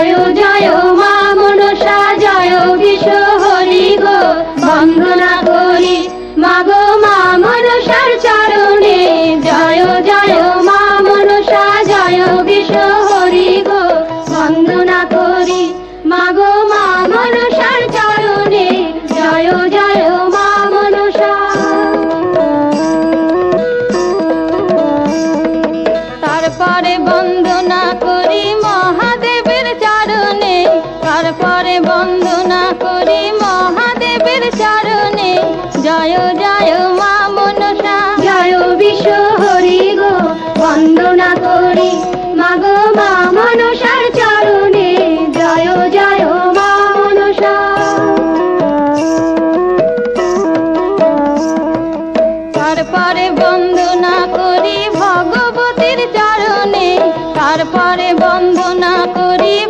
জয় জয় মা মনসা, জয় বিশ্ব হরি গো বন্দনা করি মাগো মা মনসার চরণে জয় জয় মা মনসা, জয় বিশ্ব হরি গো বন্দনা করি মাগো মা মনসার চরণে জয় জয় মা মনসা। তারপরে তারপরে বন্দনা করি মহাদেবের চরণে। জয় জয় মা মনসা। জয় বিশ্ব হরি গো বন্দনা করি মাগো মা মনসার চরণে। জয় জয় মা মনসা। তারপরে বন্দনা করি ভগবতীর চরণে। তারপরে বন্দনা করি